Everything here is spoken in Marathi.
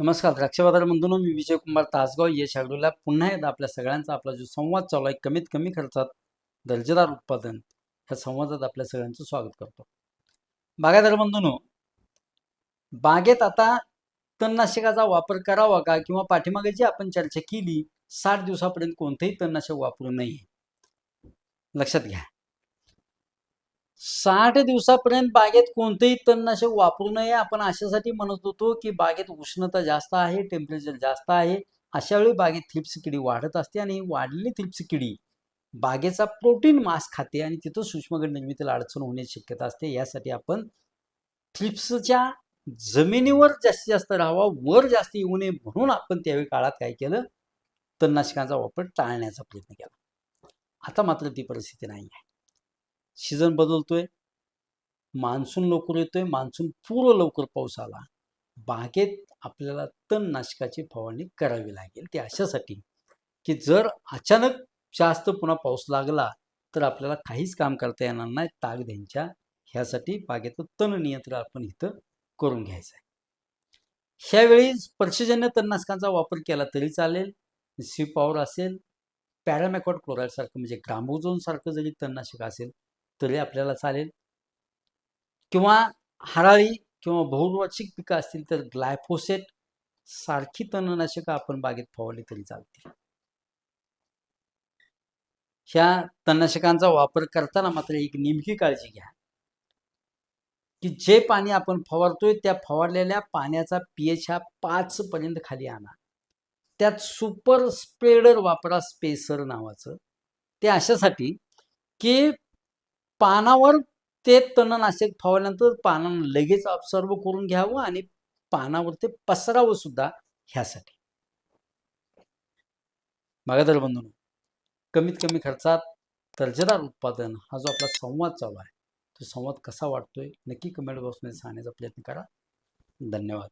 नमस्कार द्राक्षबाजार मी विजय कुमार तासगाव यश आगडूला पुन्हा एकदा आपल्या सगळ्यांचा आपला जो संवाद चालू आहे कमीत कमी खर्चात दर्जेदार उत्पादन ह्या संवादात आपल्या सगळ्यांचं स्वागत करतो. बागायदार बंधूंनो बागेत आता तणनाशकाचा वापर करावा का किंवा पाठीमागे जी आपण चर्चा केली साठ दिवसापर्यंत कोणतंही तणनाशक वापरू नये. लक्षात घ्या. साठ दिवसापर्यंत बागेत कोणतेही तणनाशक वापरू नये. आपण अशासाठी म्हणत होतो की बागेत उष्णता जास्त आहे टेम्परेचर जास्त आहे. अशा वेळी बागेत थ्रिप्स किडी वाढत असते आणि वाढलेली थ्रिप्स किडी बागेचा प्रोटीन मास खाते आणि तिथं सूक्ष्मगड निर्मितीला अडचण होण्याची शक्यता असते. यासाठी आपण थ्रिप्सच्या जमिनीवर जास्तीत जास्त राहावा वर जास्त येऊ नये म्हणून आपण त्यावेळी काळात काय केलं? तणनाशकांचा वापर टाळण्याचा प्रयत्न केला. आता मात्र ती परिस्थिती नाही आहे सीझन बदलतोय. मान्सून लवकर येतोय. मान्सून पूर्व लवकर पाऊस आला. बागेत आपल्याला तणनाशकाची फवारणी करावी लागेल. ते अशासाठी की जर अचानक जास्त पुन्हा पाऊस लागला तर आपल्याला काहीच काम करता येणार नाही. तागध्यांच्या ह्यासाठी बागेचं तण नियंत्रण आपण इथं करून घ्यायचं आहे. ह्यावेळी स्पर्शजन्य तणनाशकांचा वापर केला तरी चालेल. सी पॉवर असेल. पॅरामॅकॉट क्लोराईड सारखं म्हणजे ग्रामोझोन सारखं जरी तणनाशक असेल तरी आपल्याला चालेल. किंवा हराळी किंवा बहुवार्षिक पिकं असतील तर ग्लायफोसेट सारखी तणनाशकं आपण बागेत फवारली तरी चालतील. ह्या तणनाशकांचा वापर करताना मात्र एक नेमकी काळजी घ्या. की जे पाणी आपण फवारतोय त्या फवारलेल्या पाण्याचा पीएच हा पाच पर्यंत खाली आणा. त्यात सुपर स्प्रेडर वापरा स्पेसर नावाचं. ते अशासाठी की पानावर ते तणनाशक फवारल्यानंतर पानानं लगेच ऑब्सर्व करून घ्यावं आणि पानावर ते पसरावं सुद्धा ह्यासाठी. मागादर बंधून कमीत कमी खर्चात दर्जेदार उत्पादन हा जो आपला संवाद चालू आहे तो संवाद कसा वाटतोय नक्की कमेंट बॉक्समध्ये सांगण्याचा प्रयत्न करा. धन्यवाद.